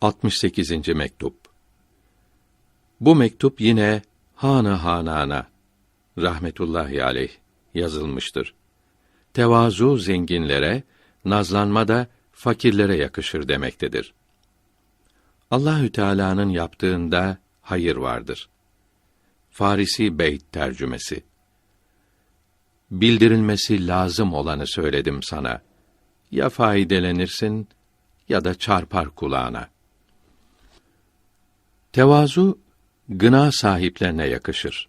68. mektup. Bu mektup yine Hana Hanana rahmetullahi aleyh yazılmıştır. Tevazu zenginlere, nazlanma da fakirlere yakışır demektedir. Allahü Teala'nın yaptığında hayır vardır. Farisi Beyt tercümesi. Bildirilmesi lazım olanı söyledim sana. Ya faydelenirsin ya da çarpar kulağına. Tevazu gına sahiplerine yakışır.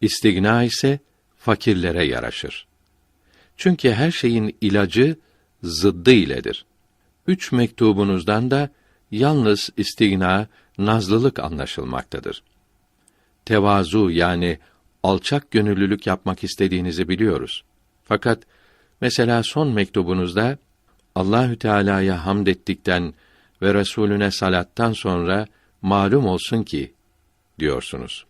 İstigna ise fakirlere yaraşır. Çünkü her şeyin ilacı zıddı iledir. Üç mektubunuzdan da yalnız istigna, nazlılık anlaşılmaktadır. Tevazu yani alçak gönüllülük yapmak istediğinizi biliyoruz. Fakat mesela son mektubunuzda Allahü Teala'ya hamd ettikten ve Resulüne salattan sonra malum olsun ki diyorsunuz.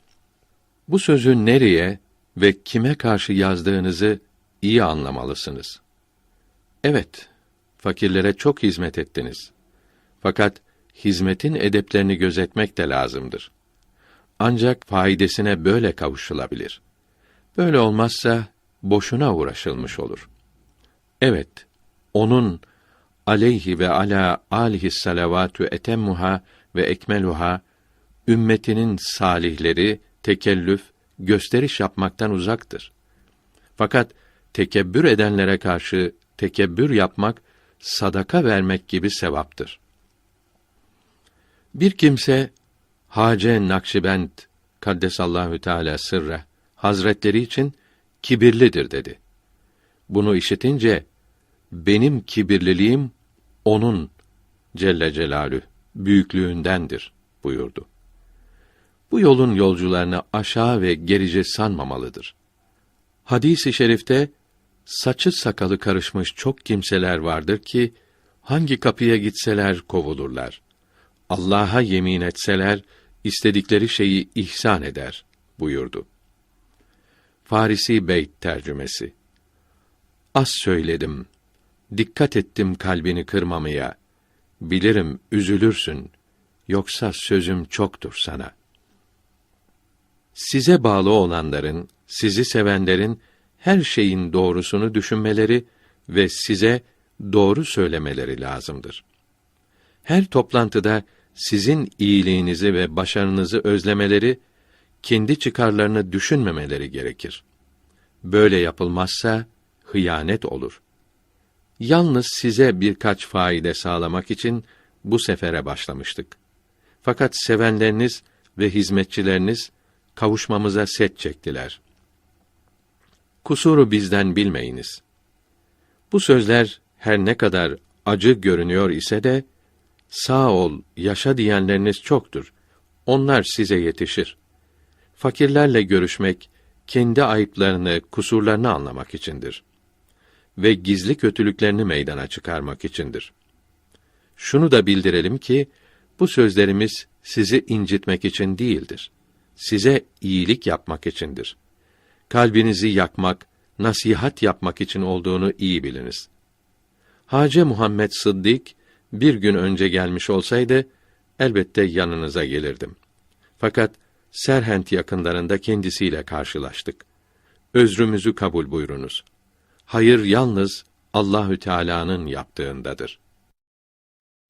Bu sözü nereye ve kime karşı yazdığınızı iyi anlamalısınız. Evet, fakirlere çok hizmet ettiniz. Fakat hizmetin edeplerini gözetmek de lazımdır. Ancak faidesine böyle kavuşulabilir. Böyle olmazsa boşuna uğraşılmış olur. Evet, onun aleyhi ve ala alihi salavatü etemmuha ve ekmeluha ümmetinin salihleri tekellüf, gösteriş yapmaktan uzaktır. Fakat tekebbür edenlere karşı tekebbür yapmak sadaka vermek gibi sevaptır. Bir kimse Hace Nakşibend kaddesallahu teala sırra hazretleri için kibirlidir dedi. Bunu işitince benim kibirliliğim onun Celle Celalü büyüklüğündendir buyurdu. Bu yolun yolcularını aşağı ve gerice sanmamalıdır. Hadis-i şerifte saçı sakalı karışmış çok kimseler vardır ki hangi kapıya gitseler kovulurlar. Allah'a yemin etseler istedikleri şeyi ihsan eder buyurdu. Farisi Beyt tercümesi. Az söyledim. Dikkat ettim kalbini kırmamaya. Bilirim üzülürsün. Yoksa sözüm çoktur sana. Size bağlı olanların, sizi sevenlerin her şeyin doğrusunu düşünmeleri ve size doğru söylemeleri lazımdır. Her toplantıda sizin iyiliğinizi ve başarınızı özlemeleri, kendi çıkarlarını düşünmemeleri gerekir. Böyle yapılmazsa hıyanet olur. Yalnız size birkaç faide sağlamak için bu sefere başlamıştık. Fakat sevenleriniz ve hizmetçileriniz kavuşmamıza set çektiler. Kusuru bizden bilmeyiniz. Bu sözler her ne kadar acı görünüyor ise de sağ ol, yaşa diyenleriniz çoktur. Onlar size yetişir. Fakirlerle görüşmek kendi ayıplarını, kusurlarını anlamak içindir ve gizli kötülüklerini meydana çıkarmak içindir. Şunu da bildirelim ki bu sözlerimiz sizi incitmek için değildir. Size iyilik yapmak içindir. Kalbinizi yakmak, nasihat yapmak için olduğunu iyi biliniz. Hace Muhammed Sıddık bir gün önce gelmiş olsaydı elbette yanınıza gelirdim. Fakat Serhent yakınlarında kendisiyle karşılaştık. Özrümüzü kabul buyurunuz. Hayır yalnız Allahü Teala'nın yaptığındadır.